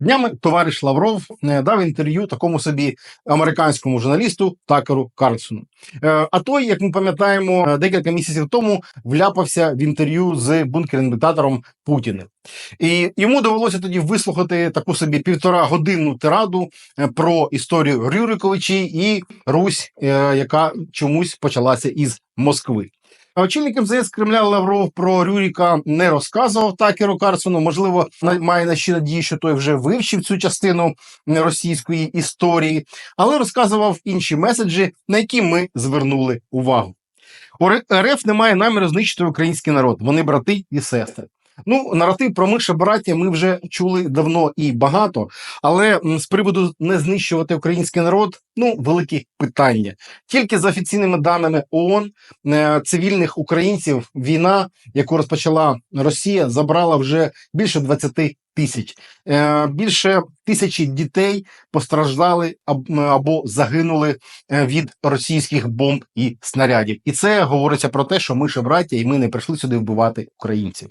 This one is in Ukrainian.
Днями товариш Лавров е, дав інтерв'ю такому собі американському журналісту Такеру Карлсону. Е, А той, як ми пам'ятаємо, е, декілька місяців тому вляпався в інтерв'ю з бункерним диктатором Путіним. І йому довелося тоді вислухати таку собі півтора годинну тираду про історію Рюриковичі і Русь, яка чомусь почалася із Москви. Очільник МЗС Кремля Лавров про Рюріка не розказував Такеру Карсону. Можливо, має на ще надії, що той вже вивчив цю частину російської історії, але розказував інші меседжі, на які ми звернули увагу. РФ не має наміру знищити український народ. Вони брати і сестри. Ну, наратив про Миша браття ми вже чули давно і багато, але з приводу не знищувати український народ ну великі питання. Тільки за офіційними даними ООН е, цивільних українців війна, яку розпочала Росія, забрала вже більше 20 тисяч. Е, Більше тисячі дітей постраждали або загинули е, від російських бомб і снарядів. І це говориться про те, що ми ж браття, і ми не прийшли сюди вбивати українців.